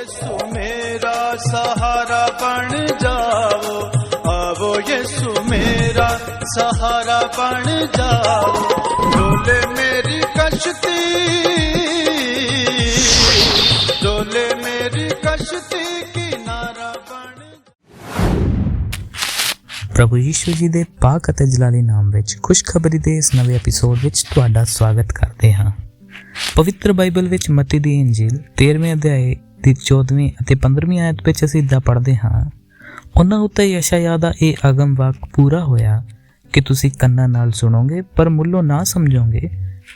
ਯਿਸੂ ਮੇਰਾ ਸਹਾਰਾ ਬਣ ਜਾਓ ਆਵੋ ਯਿਸੂ ਮੇਰਾ ਸਹਾਰਾ ਬਣ ਜਾਓ ਡੋਲੇ ਮੇਰੀ ਕਸ਼ਤੀ ਡੋਲੇ ਮੇਰੀ ਕਸ਼ਤੀ ਕਿਨਾਰਾ ਪ੍ਰਭੂ ਯੀਸ਼ੂ ਜੀ ਦੇ ਪਾਕ ਅਤੇ ਜਲਾਲੀ ਨਾਮ ਵਿੱਚ ਖੁਸ਼ਖਬਰੀ ਦੇ ਇਸ ਨਵੇਂ ਐਪੀਸੋਡ ਵਿੱਚ ਤੁਹਾਡਾ ਸਵਾਗਤ ਕਰਦੇ ਹਾਂ ਪਵਿੱਤਰ ਬਾਈਬਲ ਵਿੱਚ ਮਤੀ ਦੀ ਇੰਜੀਲ 13ਵੇਂ ਅਧਿਆਏ ਦੀ 14ਵੀਂ ਅਤੇ 15ਵੀਂ ਆਇਤ ਵਿੱਚ ਅਸੀਂ ਇਦਾਂ ਪੜ੍ਹਦੇ ਹਾਂ, ਉਹਨਾਂ ਉੱਤੇ ਯਸ਼ਾਇਆ ਦਾ ਇਹ ਆਗਮ ਵਾਕ ਪੂਰਾ ਹੋਇਆ ਕਿ ਤੁਸੀਂ ਕੰਨਾਂ ਨਾਲ ਸੁਣੋਗੇ, ਪਰ ਮੁੱਲੋਂ ਨਾ ਸਮਝੋਗੇ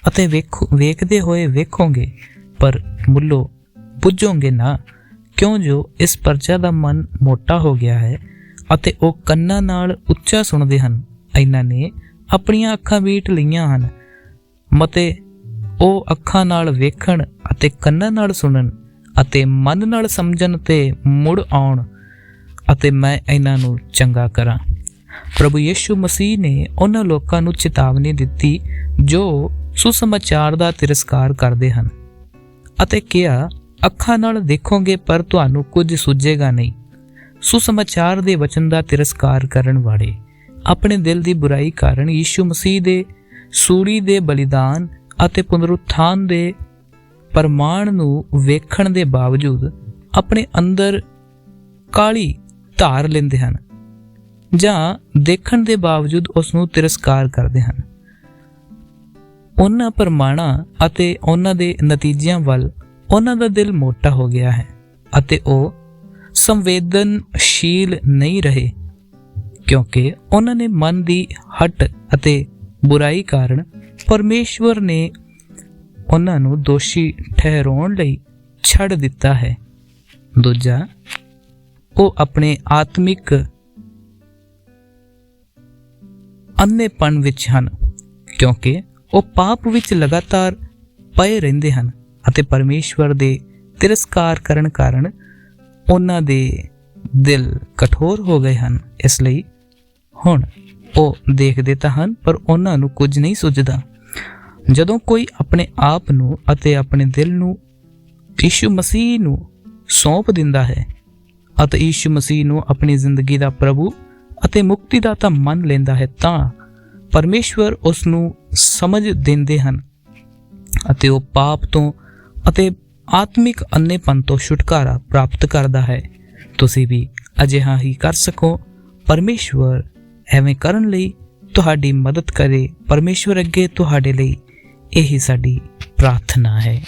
ਅਤੇ ਵੇਖੋ, ਵੇਖਦੇ ਹੋਏ ਵੇਖੋਗੇ, ਪਰ ਮੁੱਲੋਂ ਬੁੱਝੋਗੇ ਨਾ। ਕਿਉਂ ਜੋ ਇਸ ਪਰਚਾ ਦਾ ਮਨ ਮੋਟਾ ਹੋ ਗਿਆ ਹੈ ਅਤੇ ਉਹ ਕੰਨਾਂ ਨਾਲ ਉੱਚਾ ਸੁਣਦੇ ਹਨ, ਇਹਨਾਂ ਨੇ ਆਪਣੀਆਂ ਅੱਖਾਂ ਵੀਟ ਲਈਆਂ ਹਨ। ਮਤੇ ਉਹ ਅੱਖਾਂ ਨਾਲ ਵੇਖਣ ਅਤੇ ਕੰਨਾਂ ਨਾਲ ਸੁਣਨ ਅਤੇ ਮਨ ਨਾਲ ਸਮਝਣ ਤੇ ਮੁੜ ਆਉਣ ਅਤੇ ਮੈਂ ਇਹਨਾਂ ਨੂੰ ਚੰਗਾ ਕਰਾਂ। ਪ੍ਰਭੂ ਯੇਸ਼ੂ ਮਸੀਹ ਨੇ ਉਹਨਾਂ ਲੋਕਾਂ ਨੂੰ ਚੇਤਾਵਨੀ ਦਿੱਤੀ ਜੋ ਸੁਸਮਾਚਾਰ ਦਾ ਤਿਰਸਕਾਰ ਕਰਦੇ ਹਨ ਅਤੇ ਕਿਹਾ, ਅੱਖਾਂ ਨਾਲ ਦੇਖੋਗੇ ਪਰ ਤੁਹਾਨੂੰ ਕੁਝ ਸੁਝੇਗਾ ਨਹੀਂ। ਸੁਸਮਾਚਾਰ ਦੇ ਵਚਨ ਦਾ ਤਿਰਸਕਾਰ ਕਰਨ ਵਾਲੇ ਆਪਣੇ ਦਿਲ ਦੀ ਬੁਰਾਈ ਕਾਰਨ ਯੀਸ਼ੂ ਮਸੀਹ ਦੇ ਸੂਰੀ ਦੇ ਬਲੀਦਾਨ ਅਤੇ ਪੁਨਰੁੱਥਾਨ ਦੇ ਪ੍ਰਮਾਣ ਨੂੰ ਵੇਖਣ ਦੇ ਬਾਵਜੂਦ ਆਪਣੇ ਅੰਦਰ ਕਾਲੀ ਧਾਰ ਲੈਂਦੇ ਹਨ ਜਾਂ ਦੇਖਣ ਦੇ ਬਾਵਜੂਦ ਉਸ ਨੂੰ ਤਿਰਸਕਾਰ ਕਰਦੇ ਹਨ। ਉਹਨਾਂ ਪ੍ਰਮਾਣਾਂ ਅਤੇ ਉਹਨਾਂ ਦੇ ਨਤੀਜਿਆਂ ਵੱਲ ਉਹਨਾਂ ਦਾ ਦਿਲ ਮੋਟਾ ਹੋ ਗਿਆ ਹੈ ਅਤੇ ਉਹ ਸੰਵੇਦਨਸ਼ੀਲ ਨਹੀਂ ਰਹੇ ਕਿਉਂਕਿ ਉਹਨਾਂ ਨੇ ਮਨ ਦੀ ਹਟ ਅਤੇ ਬੁਰਾਈ ਕਾਰਨ ਪਰਮੇਸ਼ਵਰ ਨੇ ਉਹਨਾਂ ਨੂੰ ਦੋਸ਼ੀ ਠਹਿਰਾਉਣ ਲਈ ਛੱਡ ਦਿੱਤਾ ਹੈ। ਦੂਜਾ, ਉਹ ਆਪਣੇ ਆਤਮਿਕ ਅੰਨੇਪਣ ਵਿੱਚ ਹਨ, ਕਿਉਂਕਿ ਉਹ ਪਾਪ ਵਿੱਚ ਲਗਾਤਾਰ ਪਏ ਰਹਿੰਦੇ ਹਨ ਅਤੇ ਪਰਮੇਸ਼ਵਰ ਦੇ ਤਿਰਸਕਾਰ ਕਰਨ ਕਾਰਨ ਉਹਨਾਂ ਦੇ ਦਿਲ ਕਠੋਰ ਹੋ ਗਏ ਹਨ। ਇਸ ਲਈ ਹੁਣ ਉਹ ਦੇਖਦੇ ਤਾਂ ਹਨ, ਪਰ ਉਹਨਾਂ ਨੂੰ ਕੁਝ ਨਹੀਂ ਸੁਝਦਾ। ਜਦੋਂ ਕੋਈ ਆਪਣੇ ਆਪ ਨੂੰ ਅਤੇ ਆਪਣੇ ਦਿਲ ਨੂੰ ਯੀਸ਼ੂ ਮਸੀਹ ਨੂੰ ਸੌਂਪ ਦਿੰਦਾ ਹੈ ਅਤੇ ਯੀਸ਼ੂ ਮਸੀਹ ਨੂੰ ਆਪਣੀ ਜ਼ਿੰਦਗੀ ਦਾ ਪ੍ਰਭੂ ਅਤੇ ਮੁਕਤੀਦਾਤਾ ਮੰਨ ਲੈਂਦਾ ਹੈ, ਤਾਂ ਪਰਮੇਸ਼ਵਰ ਉਸ ਨੂੰ ਸਮਝ ਦਿੰਦੇ ਹਨ ਅਤੇ ਉਹ ਪਾਪ ਤੋਂ ਅਤੇ ਆਤਮਿਕ ਅੰਨੇਪਨ ਤੋਂ ਛੁਟਕਾਰਾ ਪ੍ਰਾਪਤ ਕਰਦਾ ਹੈ। ਤੁਸੀਂ ਵੀ ਅਜਿਹਾ ਹੀ ਕਰ ਸਕੋ। ਪਰਮੇਸ਼ਵਰ ਐਵੇਂ ਕਰਨ ਲਈ ਤੁਹਾਡੀ ਮਦਦ ਕਰੇ। ਪਰਮੇਸ਼ਵਰ ਅੱਗੇ ਤੁਹਾਡੇ ਲਈ ਇਹੀ ਸਾਡੀ ਪ੍ਰਾਰਥਨਾ ਹੈ।